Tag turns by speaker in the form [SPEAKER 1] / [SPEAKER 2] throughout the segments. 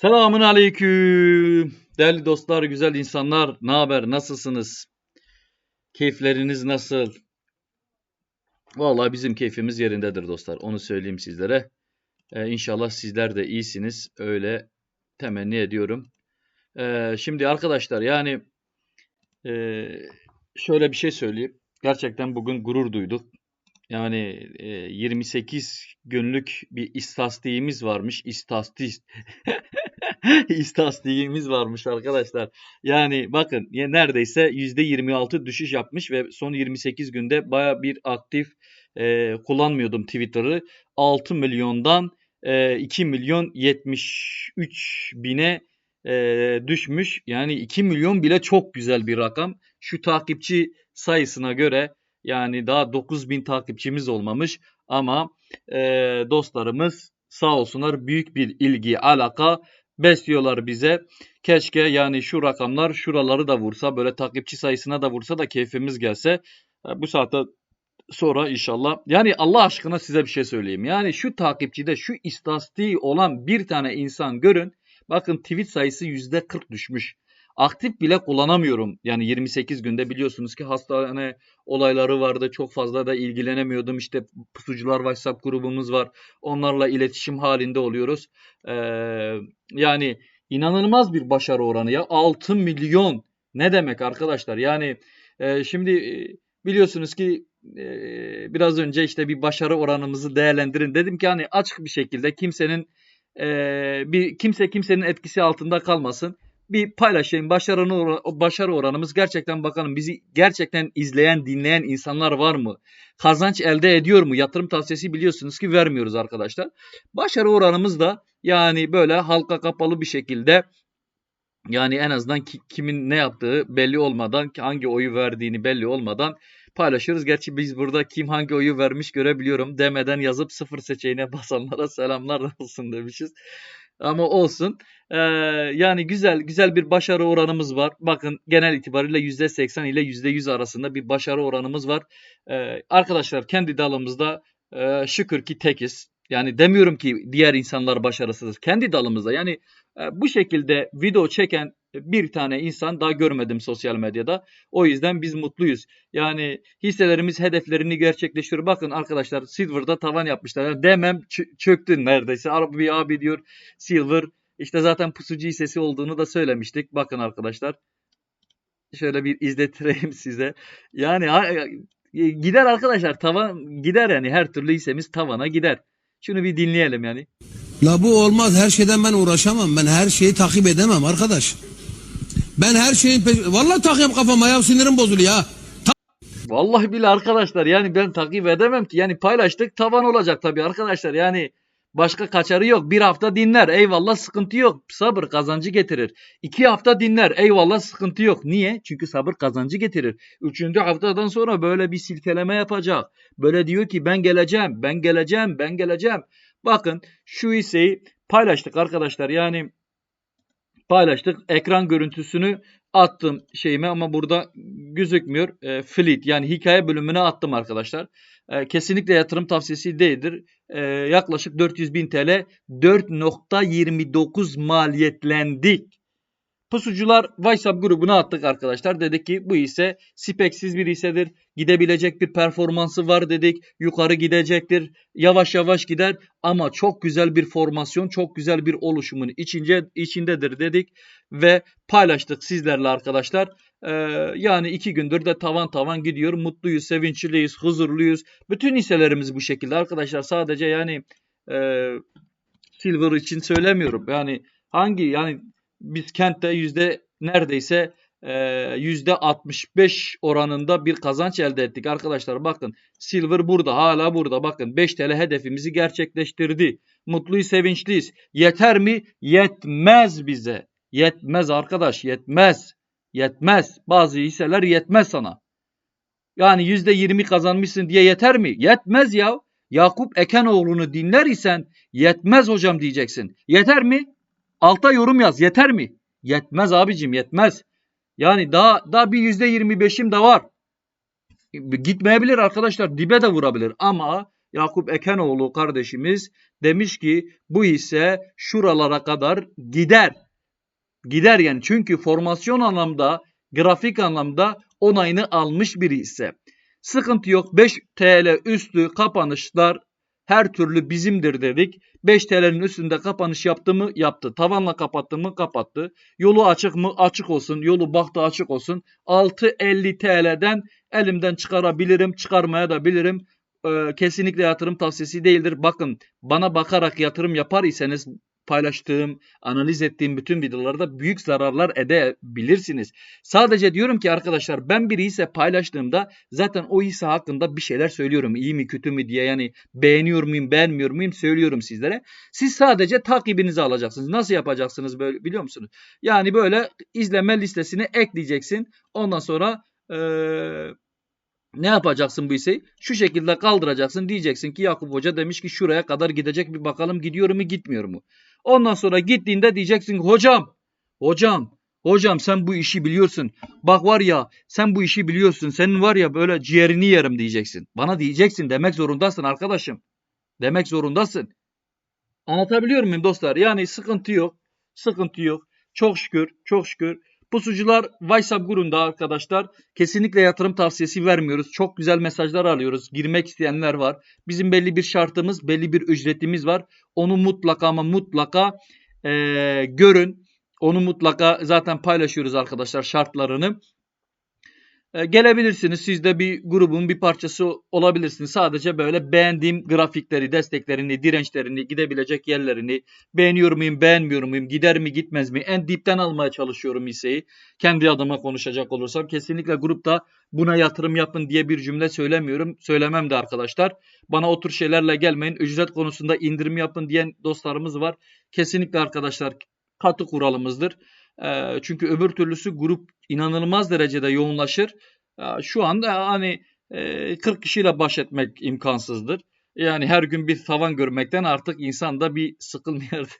[SPEAKER 1] Selamun aleyküm. Değerli dostlar, güzel insanlar, ne haber, nasılsınız? Keyifleriniz nasıl? Vallahi bizim keyfimiz yerindedir dostlar, onu söyleyeyim sizlere. Ee, inşallah sizler de iyisiniz, öyle temenni ediyorum. Ee, şimdi arkadaşlar yani e, şöyle bir şey söyleyeyim. Gerçekten bugün gurur duyduk. Yani e, 28 günlük bir istatistiğimiz varmış. İstatistik. İstatistiğimiz varmış arkadaşlar. Yani bakın ya neredeyse %26 düşüş yapmış ve son 28 günde baya bir aktif e, kullanmıyordum Twitter'ı. 6 milyondan e, 2 milyon 73 bine e, düşmüş. Yani 2 milyon bile çok güzel bir rakam. Şu takipçi sayısına göre yani daha 9000 takipçimiz olmamış ama e, dostlarımız sağ olsunlar büyük bir ilgi, alaka besliyorlar bize. Keşke yani şu rakamlar şuraları da vursa böyle takipçi sayısına da vursa da keyfimiz gelse. E, bu saatte sonra inşallah. Yani Allah aşkına size bir şey söyleyeyim. Yani şu takipçide şu istatistiği olan bir tane insan görün. Bakın tweet sayısı %40 düşmüş. Aktif bile kullanamıyorum. Yani 28 günde biliyorsunuz ki hastane olayları vardı. Çok fazla da ilgilenemiyordum. İşte pusucular WhatsApp grubumuz var. Onlarla iletişim halinde oluyoruz. Ee, yani inanılmaz bir başarı oranı ya. 6 milyon ne demek arkadaşlar? Yani e, şimdi e, biliyorsunuz ki e, biraz önce işte bir başarı oranımızı değerlendirin. Dedim ki hani açık bir şekilde kimsenin e, bir kimse kimsenin etkisi altında kalmasın bir paylaşayım. Başarı, başarı oranımız gerçekten bakalım bizi gerçekten izleyen, dinleyen insanlar var mı? Kazanç elde ediyor mu? Yatırım tavsiyesi biliyorsunuz ki vermiyoruz arkadaşlar. Başarı oranımız da yani böyle halka kapalı bir şekilde yani en azından ki, kimin ne yaptığı belli olmadan, hangi oyu verdiğini belli olmadan paylaşıyoruz. Gerçi biz burada kim hangi oyu vermiş görebiliyorum demeden yazıp sıfır seçeneğine basanlara selamlar olsun demişiz. Ama olsun. Ee, yani güzel güzel bir başarı oranımız var. Bakın genel itibariyle %80 ile %100 arasında bir başarı oranımız var. Ee, arkadaşlar kendi dalımızda e, şükür ki tekiz. Yani demiyorum ki diğer insanlar başarısız. Kendi dalımızda yani bu şekilde video çeken bir tane insan daha görmedim sosyal medyada. O yüzden biz mutluyuz. Yani hisselerimiz hedeflerini gerçekleştiriyor. Bakın arkadaşlar Silver'da tavan yapmışlar. Demem çöktü neredeyse. Abi abi diyor Silver işte zaten pusucu hissesi olduğunu da söylemiştik. Bakın arkadaşlar. Şöyle bir izletireyim size. Yani e, gider arkadaşlar tavan gider yani her türlü hissemiz tavana gider. Şunu bir dinleyelim yani.
[SPEAKER 2] La bu olmaz her şeyden ben uğraşamam. Ben her şeyi takip edemem arkadaş. Ben her şeyin peş... Vallahi takıyorum kafama ya sinirim bozuluyor ya.
[SPEAKER 1] Vallahi bile arkadaşlar yani ben takip edemem ki. Yani paylaştık tavan olacak tabii arkadaşlar. Yani başka kaçarı yok. Bir hafta dinler eyvallah sıkıntı yok. Sabır kazancı getirir. İki hafta dinler eyvallah sıkıntı yok. Niye? Çünkü sabır kazancı getirir. Üçüncü haftadan sonra böyle bir silkeleme yapacak. Böyle diyor ki ben geleceğim, ben geleceğim, ben geleceğim. Bakın şu hisseyi paylaştık arkadaşlar. Yani paylaştık. Ekran görüntüsünü attım şeyime ama burada gözükmüyor. E, fleet yani hikaye bölümüne attım arkadaşlar. E, kesinlikle yatırım tavsiyesi değildir. E, yaklaşık 400 bin TL 4.29 maliyetlendik. Pusucular WhatsApp grubuna attık arkadaşlar. Dedik ki bu ise speksiz bir hissedir. Gidebilecek bir performansı var dedik. Yukarı gidecektir. Yavaş yavaş gider ama çok güzel bir formasyon, çok güzel bir oluşumun içince, içindedir dedik. Ve paylaştık sizlerle arkadaşlar. Ee, yani iki gündür de tavan tavan gidiyor. Mutluyuz, sevinçliyiz, huzurluyuz. Bütün hisselerimiz bu şekilde arkadaşlar. Sadece yani e, Silver için söylemiyorum. Yani hangi yani biz kentte yüzde neredeyse yüzde 65 oranında bir kazanç elde ettik arkadaşlar. Bakın Silver burada hala burada. Bakın 5 TL hedefimizi gerçekleştirdi. Mutluyuz sevinçliyiz. Yeter mi? Yetmez bize. Yetmez arkadaş yetmez. Yetmez. Bazı hisseler yetmez sana. Yani yüzde 20 kazanmışsın diye yeter mi? Yetmez ya. Yakup Ekenoğlu'nu dinler isen yetmez hocam diyeceksin. Yeter mi? Alta yorum yaz. Yeter mi? Yetmez abicim yetmez. Yani daha daha bir yüzde yirmi beşim de var. Gitmeyebilir arkadaşlar. Dibe de vurabilir. Ama Yakup Ekenoğlu kardeşimiz demiş ki bu hisse şuralara kadar gider. Gider yani çünkü formasyon anlamda, grafik anlamda onayını almış bir hisse. Sıkıntı yok. 5 TL üstü kapanışlar her türlü bizimdir dedik. 5 TL'nin üstünde kapanış yaptı mı? Yaptı. Tavanla kapattı mı? Kapattı. Yolu açık mı? Açık olsun. Yolu baktı açık olsun. 6.50 TL'den elimden çıkarabilirim. Çıkarmaya da bilirim. Ee, kesinlikle yatırım tavsiyesi değildir. Bakın bana bakarak yatırım yapar iseniz paylaştığım, analiz ettiğim bütün videolarda büyük zararlar edebilirsiniz. Sadece diyorum ki arkadaşlar ben bir hisse paylaştığımda zaten o hisse hakkında bir şeyler söylüyorum. İyi mi kötü mü diye yani beğeniyor muyum beğenmiyor muyum söylüyorum sizlere. Siz sadece takibinizi alacaksınız. Nasıl yapacaksınız böyle biliyor musunuz? Yani böyle izleme listesine ekleyeceksin. Ondan sonra eee ne yapacaksın bu hisseyi? Şu şekilde kaldıracaksın. Diyeceksin ki Yakup Hoca demiş ki şuraya kadar gidecek bir bakalım gidiyor mu gitmiyor mu? Ondan sonra gittiğinde diyeceksin hocam, hocam, hocam sen bu işi biliyorsun. Bak var ya sen bu işi biliyorsun. Senin var ya böyle ciğerini yerim diyeceksin. Bana diyeceksin demek zorundasın arkadaşım. Demek zorundasın. Anlatabiliyor muyum dostlar? Yani sıkıntı yok. Sıkıntı yok. Çok şükür, çok şükür. Pusucular WhatsApp grubunda arkadaşlar kesinlikle yatırım tavsiyesi vermiyoruz. Çok güzel mesajlar alıyoruz. Girmek isteyenler var. Bizim belli bir şartımız, belli bir ücretimiz var. Onu mutlaka ama mutlaka eee, görün. Onu mutlaka zaten paylaşıyoruz arkadaşlar şartlarını. E, gelebilirsiniz. Siz de bir grubun bir parçası olabilirsiniz. Sadece böyle beğendiğim grafikleri, desteklerini, dirençlerini, gidebilecek yerlerini beğeniyor muyum, beğenmiyor muyum, gider mi, gitmez mi? En dipten almaya çalışıyorum hisseyi. Kendi adıma konuşacak olursam kesinlikle grupta buna yatırım yapın diye bir cümle söylemiyorum. Söylemem de arkadaşlar. Bana otur şeylerle gelmeyin. Ücret konusunda indirim yapın diyen dostlarımız var. Kesinlikle arkadaşlar katı kuralımızdır. Çünkü öbür türlüsü grup inanılmaz derecede yoğunlaşır. Şu anda hani eee, 40 kişiyle baş etmek imkansızdır. Yani her gün bir tavan görmekten artık insan da bir sıkılmıyor.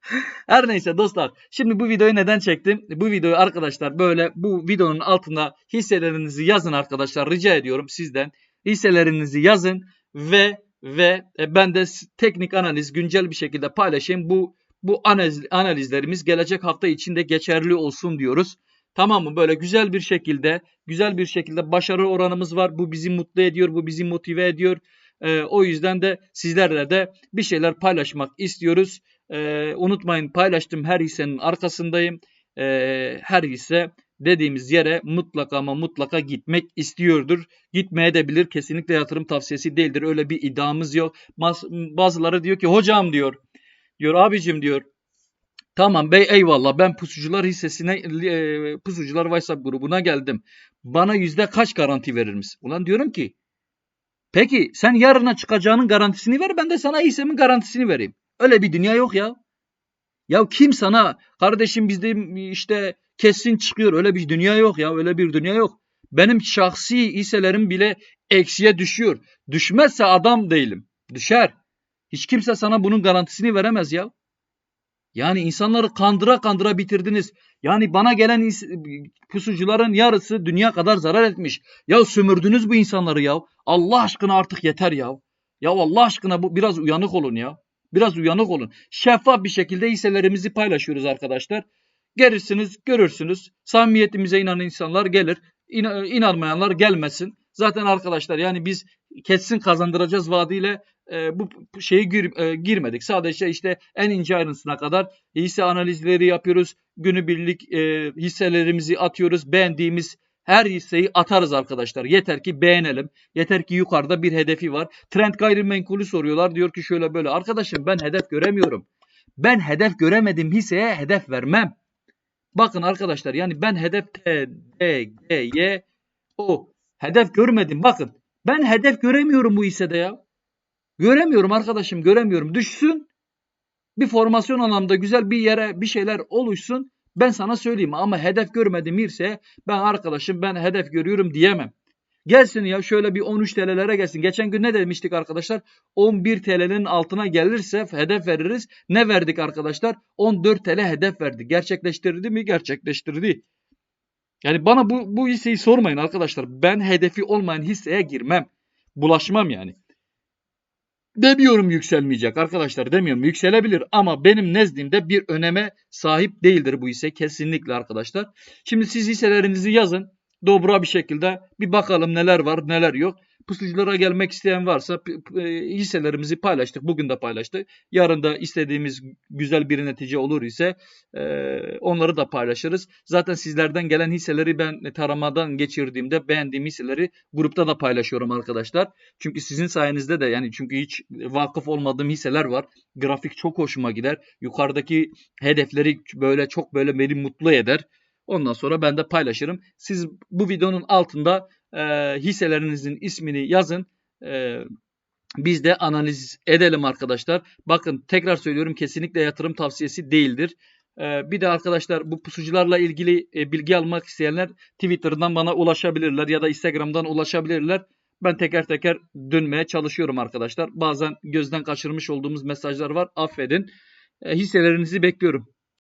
[SPEAKER 1] Her neyse dostlar. Şimdi bu videoyu neden çektim? Bu videoyu arkadaşlar böyle bu videonun altına hisselerinizi yazın arkadaşlar. Rica ediyorum sizden. Hisselerinizi yazın ve ve e, ben de teknik analiz güncel bir şekilde paylaşayım. Bu bu analiz, analizlerimiz gelecek hafta içinde geçerli olsun diyoruz. Tamam mı? Böyle güzel bir şekilde, güzel bir şekilde başarı oranımız var. Bu bizi mutlu ediyor, bu bizi motive ediyor. Ee, o yüzden de sizlerle de bir şeyler paylaşmak istiyoruz. Ee, unutmayın paylaştığım her hissenin arkasındayım. Ee, her hisse dediğimiz yere mutlaka ama mutlaka gitmek istiyordur. Gitmeye de bilir. Kesinlikle yatırım tavsiyesi değildir. Öyle bir iddiamız yok. Baz- Bazıları diyor ki hocam diyor. Diyor abicim diyor. Tamam bey eyvallah ben pusucular hissesine e, pusucular WhatsApp grubuna geldim. Bana yüzde kaç garanti verir misin? Ulan diyorum ki peki sen yarına çıkacağının garantisini ver ben de sana hissemin garantisini vereyim. Öyle bir dünya yok ya. Ya kim sana kardeşim bizde işte kesin çıkıyor öyle bir dünya yok ya öyle bir dünya yok. Benim şahsi hisselerim bile eksiye düşüyor. Düşmezse adam değilim. Düşer. Hiç kimse sana bunun garantisini veremez ya. Yani insanları kandıra kandıra bitirdiniz. Yani bana gelen pusucuların yarısı dünya kadar zarar etmiş. Ya sömürdünüz bu insanları ya. Allah aşkına artık yeter ya. Ya Allah aşkına bu biraz uyanık olun ya. Biraz uyanık olun. Şeffaf bir şekilde hisselerimizi paylaşıyoruz arkadaşlar. Gelirsiniz, görürsünüz. Samimiyetimize inanan insanlar gelir. İna- inanmayanlar gelmesin. Zaten arkadaşlar yani biz kesin kazandıracağız vaadiyle e, bu şeyi gir- e, girmedik. Sadece işte en ince ayrıntısına kadar hisse analizleri yapıyoruz. Günübirlik e, hisselerimizi atıyoruz. Beğendiğimiz her hisseyi atarız arkadaşlar. Yeter ki beğenelim. Yeter ki yukarıda bir hedefi var. Trend gayrimenkulü soruyorlar. Diyor ki şöyle böyle. Arkadaşım ben hedef göremiyorum. Ben hedef göremedim hisseye hedef vermem. Bakın arkadaşlar yani ben hedef T, D, G, Y, O. Hedef görmedim. Bakın ben hedef göremiyorum bu hissede ya. Göremiyorum arkadaşım göremiyorum. Düşsün bir formasyon anlamda güzel bir yere bir şeyler oluşsun. Ben sana söyleyeyim ama hedef görmedim hisse ben arkadaşım ben hedef görüyorum diyemem. Gelsin ya şöyle bir 13 TL'lere gelsin. Geçen gün ne demiştik arkadaşlar? 11 TL'nin altına gelirse hedef veririz. Ne verdik arkadaşlar? 14 TL hedef verdik. Gerçekleştirdi mi? Gerçekleştirdi. Yani bana bu, bu hisseyi sormayın arkadaşlar. Ben hedefi olmayan hisseye girmem. Bulaşmam yani. Demiyorum yükselmeyecek arkadaşlar demiyorum yükselebilir ama benim nezdimde bir öneme sahip değildir bu hisse kesinlikle arkadaşlar. Şimdi siz hisselerinizi yazın dobra bir şekilde bir bakalım neler var neler yok. Pusuculara gelmek isteyen varsa e, hisselerimizi paylaştık. Bugün de paylaştık. Yarın da istediğimiz güzel bir netice olur ise e, onları da paylaşırız. Zaten sizlerden gelen hisseleri ben taramadan geçirdiğimde beğendiğim hisseleri grupta da paylaşıyorum arkadaşlar. Çünkü sizin sayenizde de yani çünkü hiç vakıf olmadığım hisseler var. Grafik çok hoşuma gider. Yukarıdaki hedefleri böyle çok böyle beni mutlu eder. Ondan sonra ben de paylaşırım. Siz bu videonun altında e, hisselerinizin ismini yazın. E, biz de analiz edelim arkadaşlar. Bakın tekrar söylüyorum kesinlikle yatırım tavsiyesi değildir. E, bir de arkadaşlar bu pusucularla ilgili e, bilgi almak isteyenler Twitter'dan bana ulaşabilirler ya da Instagram'dan ulaşabilirler. Ben teker teker dönmeye çalışıyorum arkadaşlar. Bazen gözden kaçırmış olduğumuz mesajlar var. Affedin. E, hisselerinizi bekliyorum.